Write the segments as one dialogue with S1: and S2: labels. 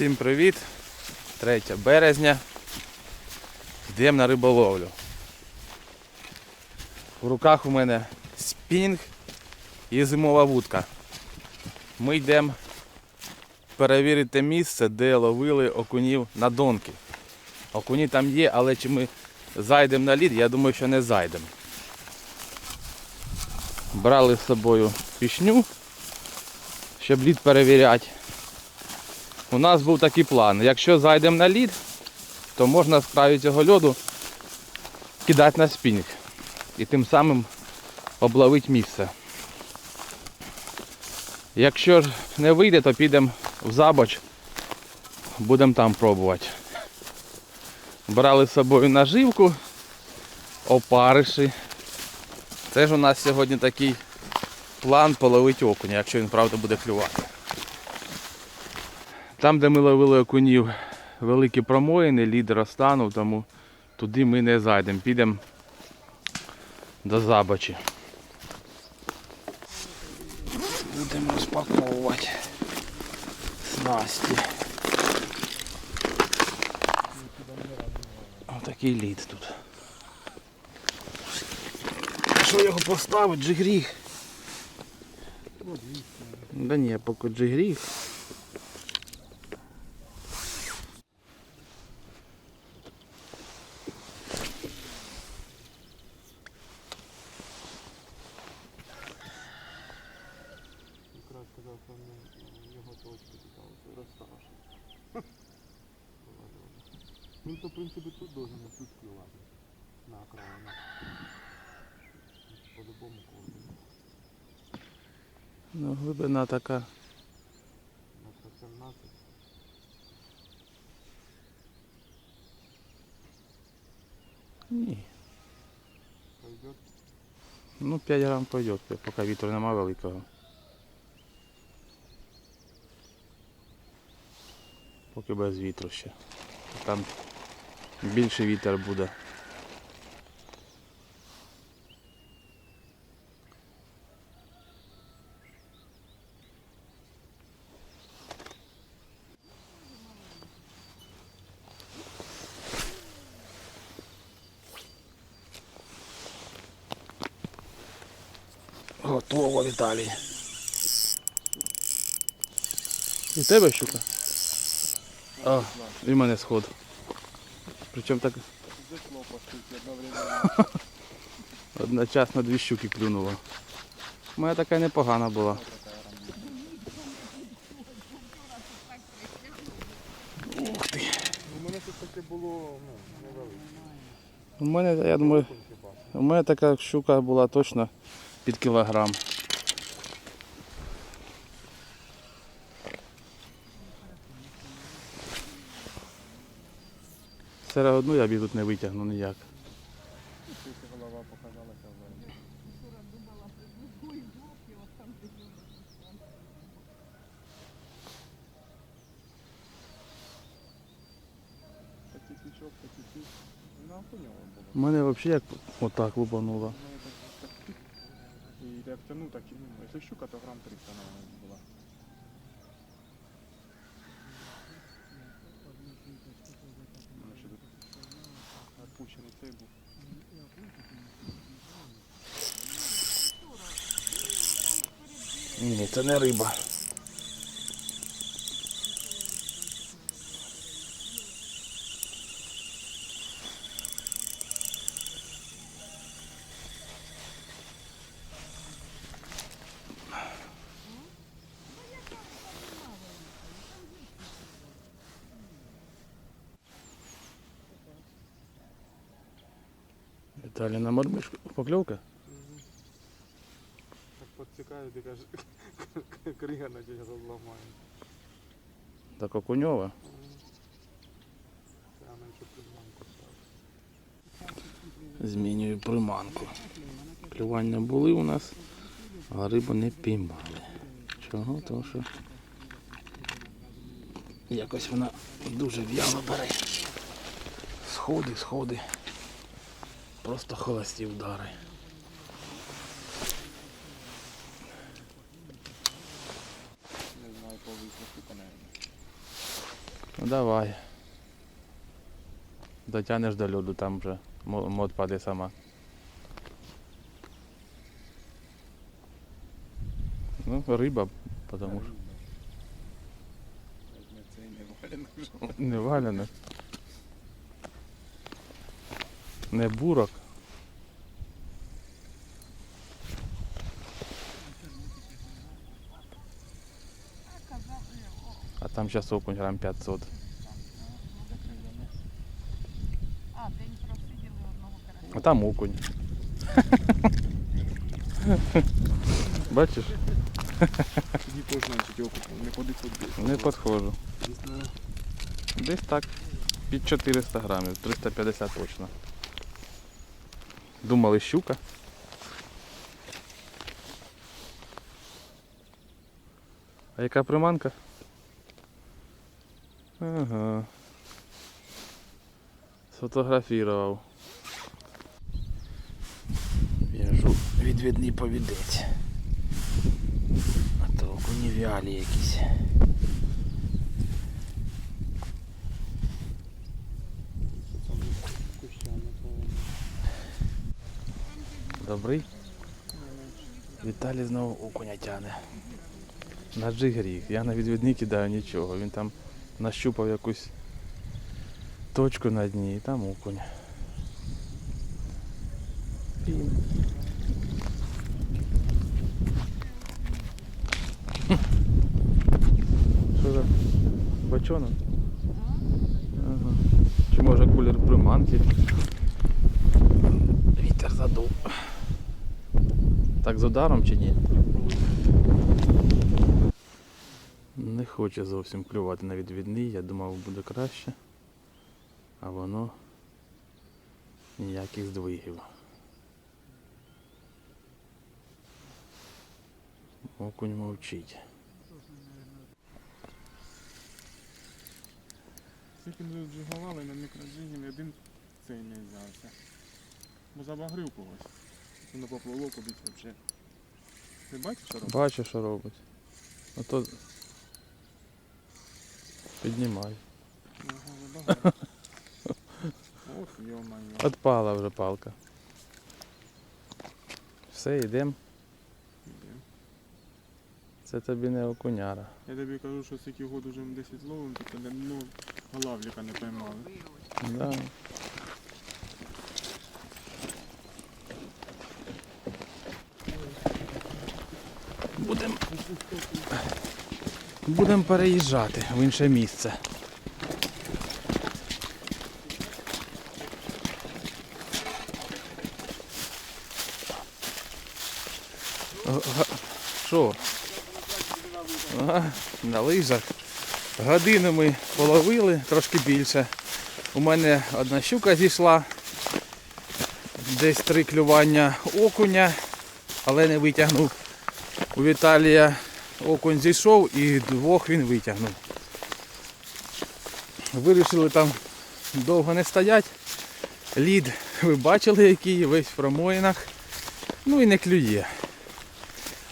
S1: Всім привіт! 3 березня. Йдемо на риболовлю. В руках у мене спінг і зимова вудка. Ми йдемо перевірити місце, де ловили окунів на донки. Окуні там є, але чи ми зайдемо на лід, я думаю, що не зайдемо. Брали з собою пішню, щоб лід перевіряти. У нас був такий план. Якщо зайдемо на лід, то можна з краю цього льоду кидати на спінінг. І тим самим обловити місце. Якщо ж не вийде, то підемо в забоч, будемо там пробувати. Брали з собою наживку, опариші. Це ж у нас сьогодні такий план половити окуня, якщо він правда буде клювати. Там, де ми ловили окунів, великі промоїни, лід розтанув, тому туди ми не зайдемо. Підемо до забочі. Будемо розпаковувати снасті. Отакий лід тут. Що його поставити, же гріх? Да ні, поки же гріх.
S2: Якраз сказав, що в його точки тут розставши. Він то, в принципі, тут должен тут клювати. На окраїну. По-любому кожному.
S1: Ну, глибина така.
S2: Метра 17.
S1: Ні.
S2: Пойдет.
S1: Ну 5 грам пойдет, поки вітру нема великого. Поки без вітру ще. Там більше вітер буде. Готово, Віталій. І тебе щука? А, і мене сход. Причому так одночасно дві щуки клюнуло. У мене така непогана була. Ух ти.
S2: У мене тут таке було, ну, невелике.
S1: У мене, я думаю, у мене така щука була точно під кілограм. Серед одну я б тут не витягну ніяк.
S2: Голова
S1: мене взагалі як отак лупануло.
S2: Ну, это так тик. І як тяну, так ну, если щука, то грамм 300 наверное, была отпущенный цей був.
S1: Ні, це не риба. Віталій на мормишку. Покльовка?
S2: Так підсікаю, ти кажеш, крига на тебе розламає.
S1: Так окуньова. Змінюю приманку. Клювання були у нас, а рибу не піймали. Чого? Тому що якось вона дуже в'яло бере. Сходи, сходи. Просто холості удари.
S2: Не знаю.
S1: Ну давай. Дотянеш до льоду, там вже мод паде сама. Ну, риба, потому що.
S2: Не
S1: валяне. Не бурок. Там сейчас окунь грам 500.
S3: А, день просиділи одного карася.
S1: А там окунь. Бачиш,
S2: Тоді теж значить окупом, не ходить
S1: не підходжу. Десь так. Під 400 грамів, 350 точно. Думали щука. А яка приманка? Ага. Сфотографував. В'яжу відвідний повідець. А то вялі якісь. Добрий. Віталій знову окуня тяне. На джигрі. Я на відвідник кидаю нічого. Він там нащупав якусь точку на дні і там окунь. Пім. Що за бачонок? Ага. Чи може кулер приманки? Вітер задув. Так з ударом чи ні? Не хоче зовсім клювати на відвідний, я думав буде краще. А воно ніяких здвигів. Окунь мовчить.
S2: Скільки ми джигували на мікроджині, ні один цей не взявся. Бо забагрив когось. На поплавок обіць взагалі. Ти бачиш, що робить?
S1: Бачу, що робить. А то піднімай.
S2: Ага. Ох, йо-моє.
S1: Отпала вже палка. Все, йдемо. Це тобі не окуняра.
S2: Я тобі кажу, що скільки год уже ми 10 ловим, то тебе ну, лавліка не поймали.
S1: Да. Будемо Будем переїжджати в інше місце. Що? На лижах. Годину ми половили, трошки більше. У мене одна щука зійшла, десь три клювання окуня, але не витягнув. У Віталія окунь зійшов і двох він витягнув. Вирішили там довго не стоять. Лід, ви бачили, який весь в промоїнах. Ну і не клює.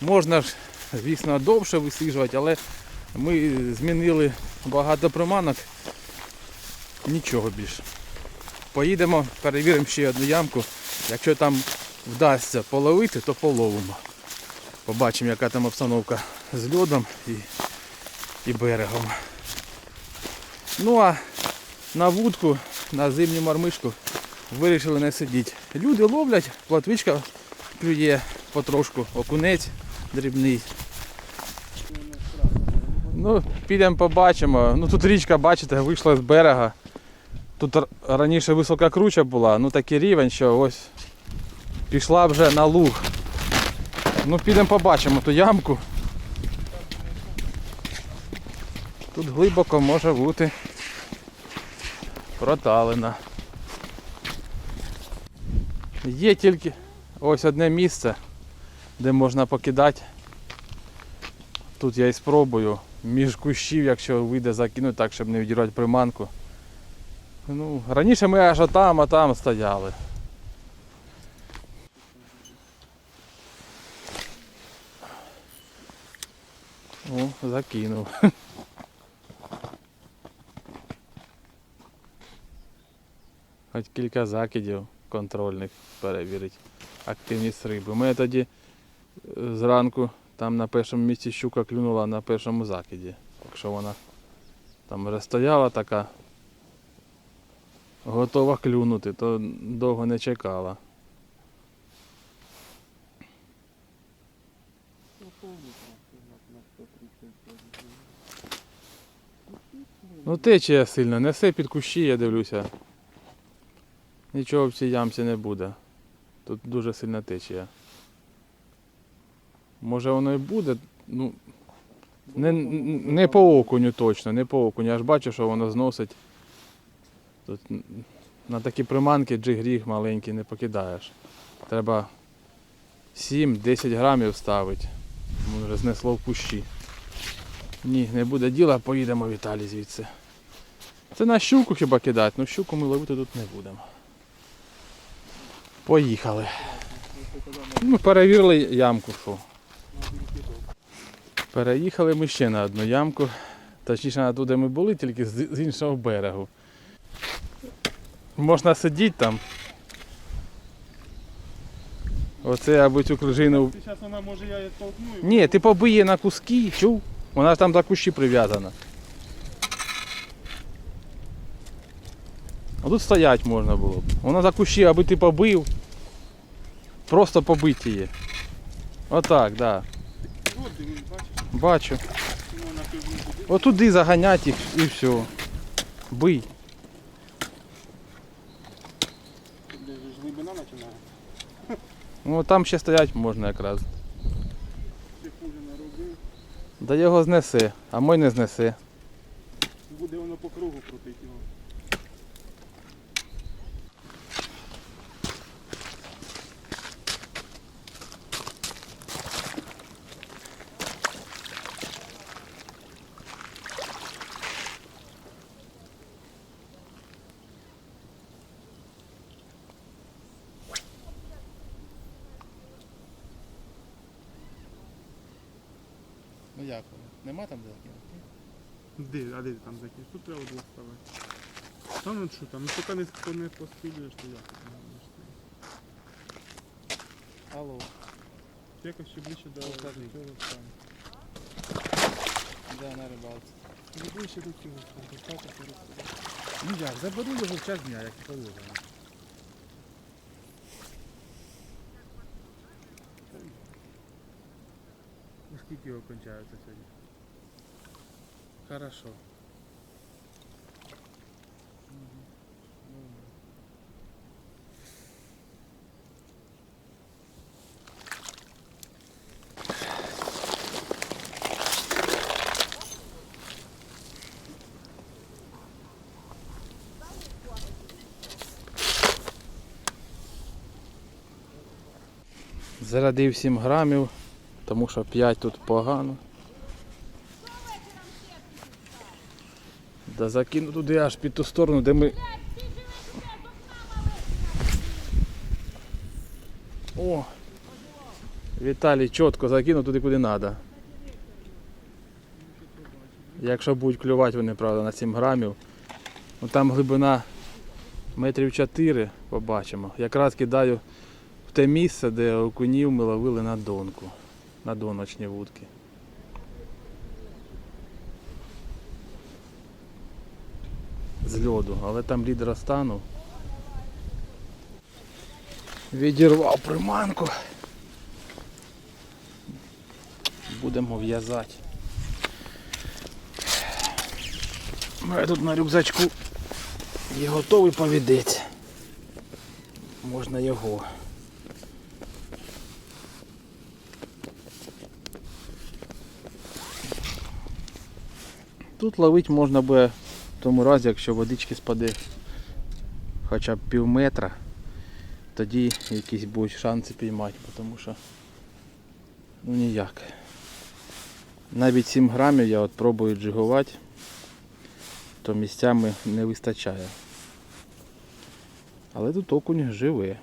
S1: Можна ж, звісно, довше висиджувати, але ми змінили багато приманок. Нічого більше. Поїдемо, перевіримо ще одну ямку. Якщо там вдасться половити, то половимо. Побачимо, яка там обстановка з льодом і, і берегом. Ну а на вудку, на зимню мармишку вирішили не сидіти. Люди ловлять, платвичка клює потрошку, окунець дрібний. Ну, підемо побачимо. Ну тут річка, бачите, вийшла з берега. Тут раніше висока круча була, ну такий рівень, що ось пішла вже на луг. Ну підемо побачимо ту ямку. Тут глибоко може бути проталина. Є тільки ось одне місце, де можна покидати. Тут я і спробую між кущів, якщо вийде закинути так, щоб не відірвати приманку. Ну, раніше ми аж отам, а там стояли. О, закинув. Хоч кілька закидів контрольних перевірити. Активність риби. Мене тоді е, зранку там на першому місці щука клюнула на першому закиді. Якщо вона там вже стояла така, готова клюнути, то довго не чекала. Ну течія сильно, несе під кущі, я дивлюся. Нічого в цій ямці не буде. Тут дуже сильна течія. Може воно і буде, ну. Не, не по окуню точно, не по окуню. Я ж бачу, що воно зносить. Тут на такі приманки джигріг маленький не покидаєш. Треба 7-10 грамів ставити. Може знесло в кущі. Ні, не буде діла, поїдемо в Італію звідси. Це на щуку хіба кидати, ну щуку ми ловити тут не будемо. Поїхали. Ну, перевірили ямку, що. Переїхали ми ще на одну ямку. Точніше на ту, де ми були, тільки з іншого берегу. Можна сидіти там. Оце аби цю крижину.
S2: Ти зараз вона може я її толкну
S1: Ні, ти побий її на куски, чув? Вона ж там до кущі прив'язана. А тут стоять можна було б. Вона за кущі, аби ти побив. Просто побити її. Отак, так. Да. Бачу. Отуди заганять їх і все. Бий.
S2: Глибина починає.
S1: Ну там ще стоять можна якраз. Да його знесе, а мой не знесе.
S2: Буде воно по кругу крутити його.
S1: Ну як? Нема там де закинути?
S2: Де, а де ти там закинеш? Тут треба двох ставити. Та ну що там, ну поки не, поки не пострілюєш, то як ти не будеш стояти?
S1: Алло,
S2: якось ще ближче до
S1: Покажи.
S2: цього стану.
S1: де на рибалці?
S2: Не ближче до цього стану, так і перестати.
S1: Ну як, заберу його в час дня, як і положено.
S2: Ну скільки його кончається сьогодні?
S1: Хорошо. Зарадив 7 грамів, тому що 5 тут погано. Да закину туди аж під ту сторону, де ми. О! Віталій чітко закинув туди, куди треба. Якщо будуть клювати вони, правда, на 7 грамів. Ну, там глибина метрів 4, побачимо. Якраз кидаю в те місце, де окунів ми ловили на донку. На доночні вудки. З льоду, але там лід розтанув. Відірвав приманку. Будемо в'язати. Мене тут на рюкзачку є готовий повідець. Можна його. Тут ловити можна буде в тому разі, якщо водички спаде хоча б пів метра, тоді якісь будуть шанси піймати, тому що ну ніяк. Навіть 7 грамів я от пробую джигувати, то місцями не вистачає. Але тут окунь живе.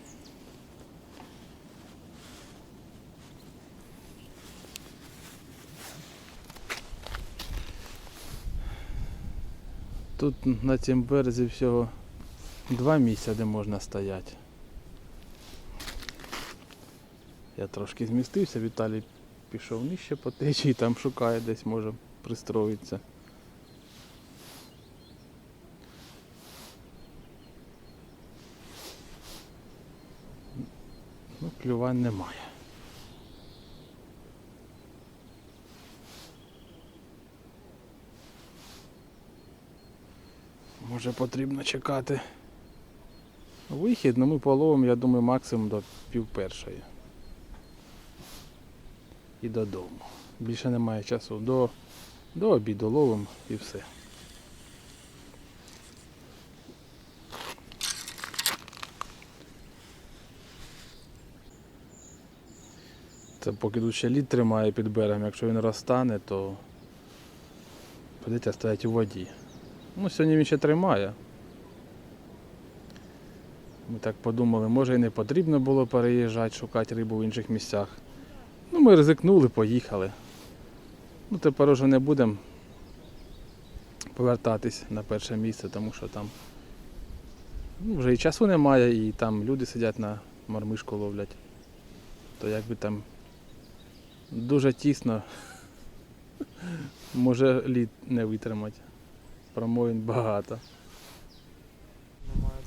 S1: Тут на цьому березі всього два місця, де можна стояти. Я трошки змістився, Віталій пішов нижче по течії, там шукає десь може пристроїтися. Ну, клювань немає. Може потрібно чекати вихід, ну ми половимо, я думаю, максимум до пів першої. І додому. Більше немає часу. До, до обіду ловимо і все. Це поки тут ще лід тримає під берегом, якщо він розтане, то прийдеться стояти у воді. Ну, сьогодні він ще тримає. Ми так подумали, може і не потрібно було переїжджати, шукати рибу в інших місцях. Ну, ми ризикнули, поїхали. Ну, тепер уже не будемо повертатись на перше місце, тому що там ну, вже і часу немає, і там люди сидять на мармишку ловлять. То якби там дуже тісно може лід не витримати. Промоїн багато.
S2: Немає.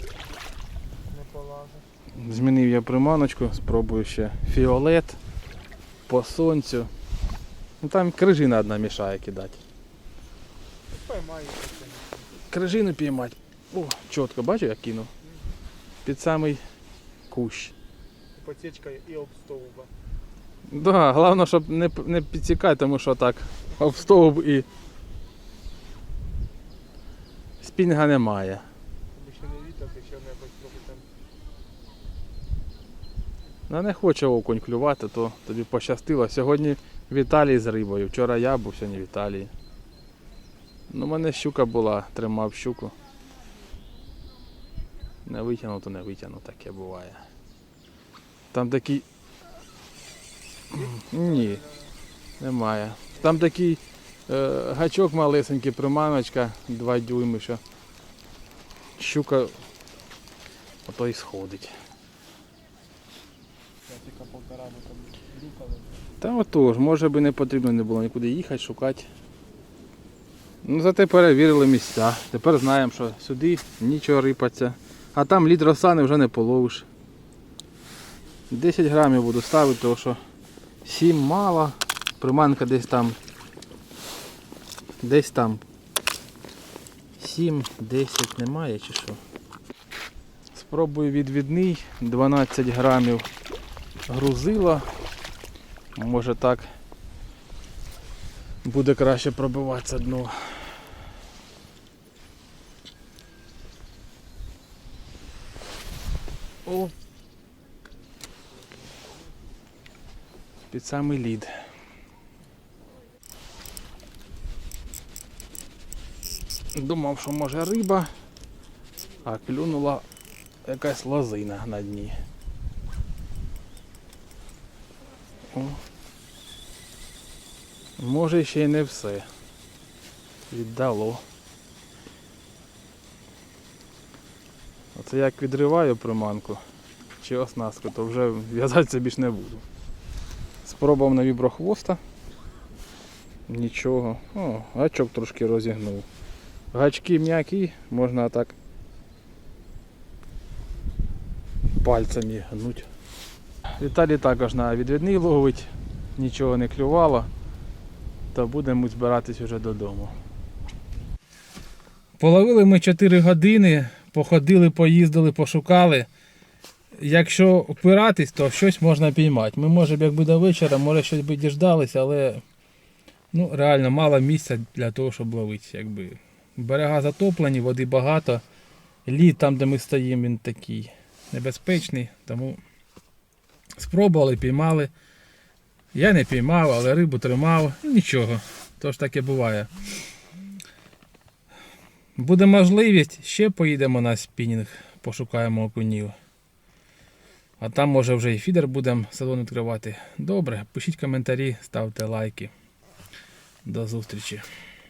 S1: Змінив я приманочку, спробую ще фіолет по сонцю. Ну там крижина одна мішає кидати.
S2: Поймаю.
S1: Крижину піймати. О, чітко, бачу, як кинув. Під самий кущ.
S2: Потічка і об стовба.
S1: Да, головне, щоб не, не підсікати, тому що так об стовб і спінга немає.
S2: Щоб ще не вітати, що небудь трохи там.
S1: Ну, не хоче окунь клювати, то тобі пощастило. Сьогодні Віталій з рибою. Вчора я був, сьогодні Віталій. Ну, у мене щука була, тримав щуку. Не витягнув, то не витягнув, таке буває. Там такий. Ні, немає. Там такий е, гачок малесенький, приманочка, 2 дюйми, що щука ото і сходить. Та отож, може би не потрібно не було нікуди їхати, шукати. Ну зате перевірили місця. Тепер знаємо, що сюди нічого рипаться. А там лід росани вже не половиш. 10 грамів буду ставити, тому що 7 мало. Приманка десь там. Десь там. 7-10 немає чи що. Спробую відвідний 12 грамів грузила. Може так буде краще пробиватися дно. О! Під самий лід. Думав, що може риба, а клюнула якась лозина на дні. О. Може ще й не все. Віддало. Оце як відриваю приманку чи оснастку, то вже в'язатися більш не буду. Спробував на віброхвоста. Нічого. О, гачок трошки розігнув. Гачки м'які, можна так пальцями гнуть. Віталій також на відвідний ловить, нічого не клювало, то будемо збиратись вже додому. Половили ми 4 години, походили, поїздили, пошукали. Якщо опиратись, то щось можна піймати. Ми може, якби до вечора, може щось би діждалися, але ну, реально мало місця для того, щоб ловити. Якби. Берега затоплені, води багато. Лід там, де ми стоїмо, він такий небезпечний, тому Спробували, піймали. Я не піймав, але рибу тримав. І Нічого. Тож таке буває. Буде можливість, ще поїдемо на спінінг, пошукаємо окунів. А там може вже і фідер будемо сезон відкривати. Добре, пишіть коментарі, ставте лайки. До зустрічі.